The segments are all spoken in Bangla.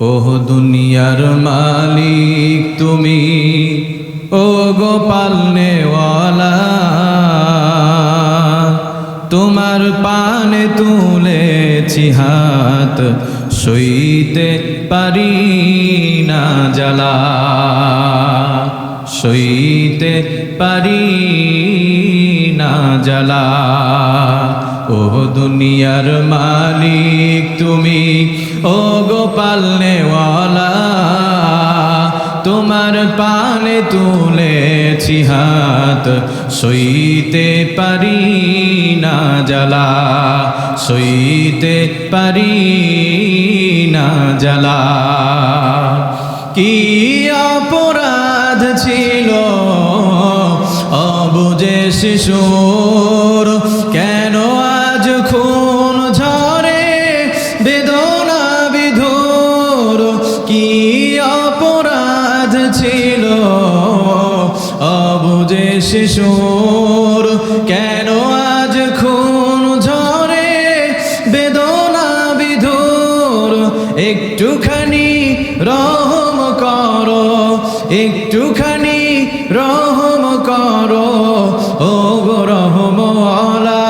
ওহ দুনিয়ার মালিক তুমি ও গোপাল নেওয়ালা তোমার পানে তুলেছি হাত, সইতে পারি না জ্বালা, সইতে পারি না জ্বালা। ও দুনিয়ার মালিক তুমি ও গোপাল নেওয়ালা তোমার পানে তুলেছি হাত, সইতে পারি না জ্বালা, সইতে পারি না জ্বালা। কি অপরাধ ছিল অবুজে শিশুর, কেন কি অপরাধ ছিল? অবুঝে শিশুর কেন আজ খুন ঝরে? বেদনা বিধুর, একটুখানি রহম করো, একটুখানি রহম করো। ও গো রহমওয়ালা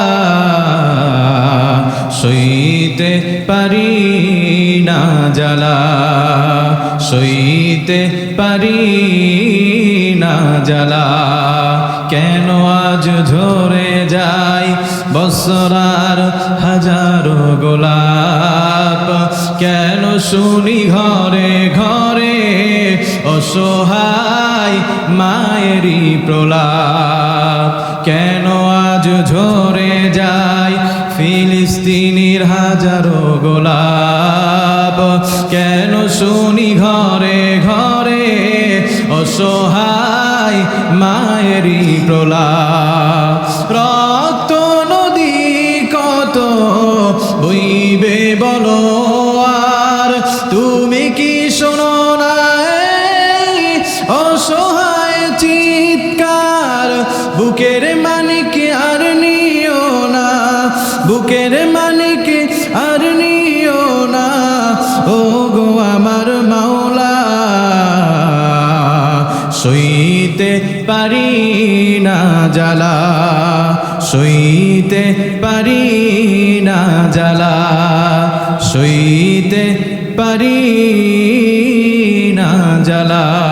সইতে পারি না জ্বালা সইতে পারি না জ্বালা। কেন আজ ঝরে যাই বছরার হাজারো গোলাপ? কেন শুনি ঘরে ঘরে অসহায় মায়েরই প্রলাপ? কেন আজ ঝরে যায় ফিলিস্তিনির হাজারো গোলাপ। কেন শুনি ঘরে ঘরে অসহায় মায়েরই প্রলাপ? রক্ত নদী কত বইবে বলো আর? তুমি কি শোনো না অসহায় চিৎকার, বুকের মানিক আর নিও না। বুকের মানিক ও গো আমার মাওলা, সইতে পারি না জ্বালা, সইতে পারি না জ্বালা, সইতে পারি না জ্বালা।